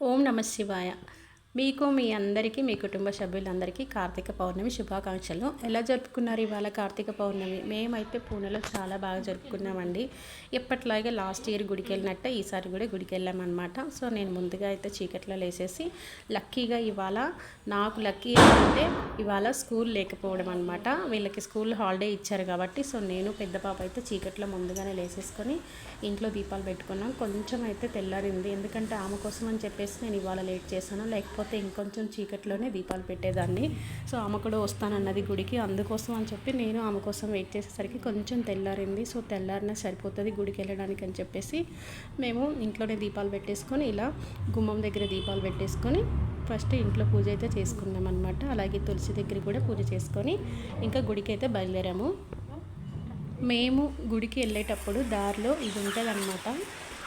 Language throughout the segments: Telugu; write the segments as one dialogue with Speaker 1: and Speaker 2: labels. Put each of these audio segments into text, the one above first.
Speaker 1: ఓం నమ శివాయ. మీకు మీ అందరికీ మీ కుటుంబ సభ్యులందరికీ కార్తీక పౌర్ణమి శుభాకాంక్షలు. ఎలా జరుపుకున్నారు ఇవాళ కార్తీక పౌర్ణమి? మేమైతే పూణెలో చాలా బాగా జరుపుకున్నామండి. ఎప్పట్లాగే లాస్ట్ ఇయర్ గుడికి వెళ్ళినట్టే ఈసారి కూడా గుడికి వెళ్ళామన్నమాట. సో నేను ముందుగా అయితే చీకట్లో లేసేసి లక్కీగా ఇవాళ నాకు లక్కీ ఏంటంటే ఇవాళ స్కూల్ లేకపోవడం అనమాట వీళ్ళకి స్కూల్ హాలిడే ఇచ్చారు కాబట్టి సో నేను పెద్ద పాప అయితే చీకట్లో ముందుగానే లేసేసుకొని ఇంట్లో దీపాలు పెట్టుకున్నాం. కొంచెం అయితే తెల్లారింది. ఎందుకంటే ఆమె కోసం అని చెప్పేసి నేను ఇవాళ లేట్ చేశాను. లేకపోతే లేకపోతే ఇంకొంచెం చీకట్లోనే దీపాలు పెట్టేదాన్ని. సో ఆమె కూడా వస్తానన్నది గుడికి అందుకోసం అని చెప్పి నేను ఆమె కోసం వెయిట్ చేసేసరికి కొంచెం తెల్లారింది. సో తెల్లారిన సరిపోతుంది గుడికి వెళ్ళడానికి అని చెప్పేసి మేము ఇంట్లోనే దీపాలు పెట్టేసుకొని ఇలా గుమ్మం దగ్గర దీపాలు పెట్టేసుకొని ఫస్ట్ ఇంట్లో పూజ అయితే చేసుకున్నాం అనమాట అలాగే తులసి దగ్గర కూడా పూజ చేసుకొని ఇంకా గుడికి అయితే బయలుదేరాము. మేము గుడికి వెళ్ళేటప్పుడు దారిలో ఇది ఉంటుంది అనమాట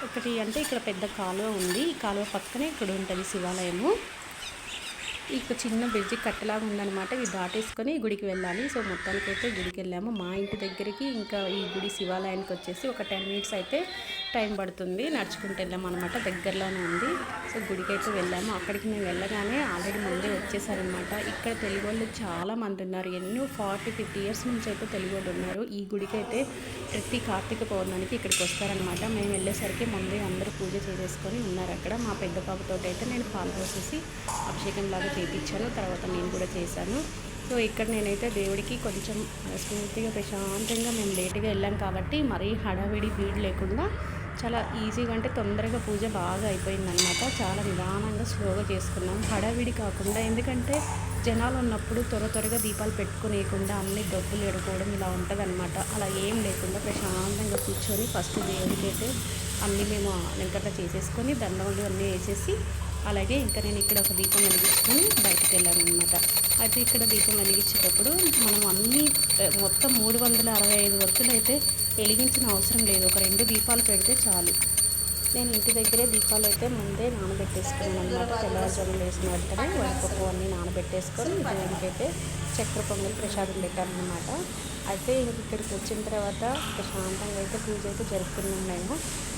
Speaker 1: ఒకటి అంటే ఇక్కడ పెద్ద కాలువ ఉంది. ఈ కాలువ పక్కనే ఇక్కడ ఉంటుంది శివాలయము. ఇక చిన్న బ్రిడ్జి కట్టలాగా ఉందన్నమాట. ఇది దాటేసుకొని గుడికి వెళ్ళాలి. సో మొత్తానికి అయితే గుడికి వెళ్ళాము. మా ఇంటి దగ్గరికి ఇంకా ఈ గుడి శివాలయానికి వచ్చేసి ఒక టెన్ మినిట్స్ అయితే టైం పడుతుంది. నడుచుకుంటూ వెళ్ళామన్నమాట దగ్గరలోనే ఉంది. సో గుడికి అయితే వెళ్ళాము. అక్కడికి మేము వెళ్ళగానే ఆల్రెడీ ముందే వచ్చేసారనమాట ఇక్కడ తెలుగు వాళ్ళు చాలా మంది ఉన్నారు. ఎన్నో ఫార్టీ ఫిఫ్టీ ఇయర్స్ నుంచి అయితే తెలుగు వాళ్ళు ఉన్నారు. ఈ గుడికి అయితే ప్రతి కార్తీక పౌర్ణానికి ఇక్కడికి వస్తారనమాట మేము వెళ్ళేసరికి ముందే అందరూ పూజ చేసేసుకొని ఉన్నారు అక్కడ. మా పెద్ద పాపతో అయితే నేను పాలు పోసేసి అభిషేకం లాగా చేయించాను తర్వాత నేను కూడా చేశాను. సో ఇక్కడ నేనైతే దేవుడికి కొంచెం స్మూత్గా ప్రశాంతంగా మేము లేట్గా వెళ్ళాం కాబట్టి మరీ హడావిడి భీడ్ లేకుండా చాలా ఈజీగా అంటే తొందరగా పూజ బాగా అయిపోయిందనమాట చాలా నిదానంగా స్లోగా చేసుకున్నాం. హడావిడి కాకుండా ఎందుకంటే జనాలు ఉన్నప్పుడు త్వర త్వరగా దీపాలు పెట్టుకునేయకుండా అన్ని డబ్బులు ఎడుకోవడం ఇలా ఉంటుందన్నమాట. అలా ఏం లేకుండా ప్రశాంతంగా కూర్చొని ఫస్ట్ దేవుడికైతే అన్ని అన్నీ మేము వెంకట చేసేసుకొని దండములు అన్నీ వేసేసి అలాగే ఇంకా నేను ఇక్కడ ఒక దీపం వెలిగించుకొని బయటకు వెళ్ళాను అనమాట అయితే ఇక్కడ దీపం వెలిగించేటప్పుడు మనం అన్నీ మొత్తం మూడు వందల అరవై ఐదు వత్తులు అయితే వెలిగించిన అవసరం లేదు. ఒక రెండు దీపాలు పెడితే చాలు. నేను ఇంటి దగ్గరే దీపాలు అయితే ముందే నానబెట్టేసుకున్నాను అనమాట తెల్లవారుజాములు వేసిన వెంటనే వడపప్పు అన్నీ నానబెట్టేసుకొని దానికైతే చక్కెర పొంగల్ ప్రసాదం పెట్టానమాట అయితే ఇంక ఇక్కడికి వచ్చిన తర్వాత ప్రశాంతంగా అయితే పూజ అయితే జరుపుకున్నాం మేము.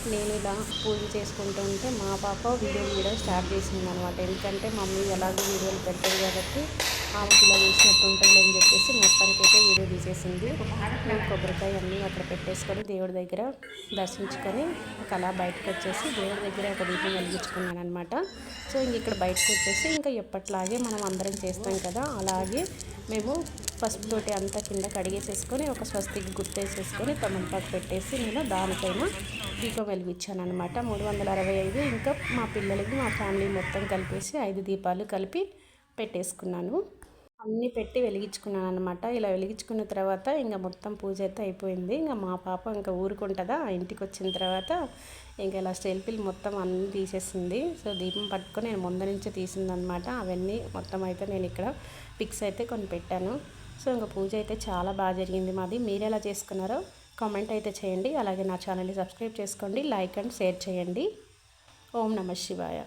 Speaker 1: నేను ఇలా పూజ చేసుకుంటూ ఉంటే మా పాప వీడియో వీడియో స్టార్ట్ చేసింది అనమాట ఎందుకంటే మమ్మీ ఎలాగో వీడియోలు పెట్టదు కాబట్టి ఆమెకి ఇలా వేసినట్టు ఉంటుంది అని చెప్పేసి మొత్తానికైతే అయితే వీడియో తీసేసింది. మేము కొబ్బరికాయ అన్నీ అక్కడ పెట్టేసుకొని దేవుడి దగ్గర దర్శించుకొని అలా బయటకు వచ్చేసి దేవుడి దగ్గర ఒక దీపం వెలిగించుకున్నాను అనమాట సో ఇంక ఇక్కడ బయటకు వచ్చేసి ఇంకా ఎప్పట్లాగే మనం అందరం చేస్తాం కదా అలాగే మేము పసుపుతోటి అంతా కింద కడిగేసేసుకొని ఒక స్వస్తికి గుర్తేసేసుకొని తమలపాకు పెట్టేసి నేను దానిపైన దీపం వెలిగించాను అనమాట మూడు వందల అరవై ఐదు ఇంకా మా పిల్లలకి మా ఫ్యామిలీ మొత్తం కలిపేసి ఐదు దీపాలు కలిపి పెట్టేసుకున్నాను. అన్నీ పెట్టి వెలిగించుకున్నాను అనమాట ఇలా వెలిగించుకున్న తర్వాత ఇంకా మొత్తం పూజ అయితే అయిపోయింది. ఇంకా మా పాప ఇంకా ఊరుకుంటుందా? ఇంటికి వచ్చిన తర్వాత ఇంకా ఇలా సెల్ఫీలు మొత్తం అన్నీ తీసేసింది. సో దీపం పట్టుకొని నేను ముందు నుంచి తీసిందనమాట అవన్నీ మొత్తం అయితే నేను ఇక్కడ పిక్స్ అయితే కొన్ని పెట్టాను. సో ఇంకా పూజ అయితే చాలా బాగా జరిగింది మాది. మీరు ఎలా చేసుకున్నారో కామెంట్ అయితే చేయండి. అలాగే నా ఛానల్ని సబ్స్క్రైబ్ చేసుకోండి లైక్ అండ్ షేర్ చేయండి. ఓం నమ శివాయ.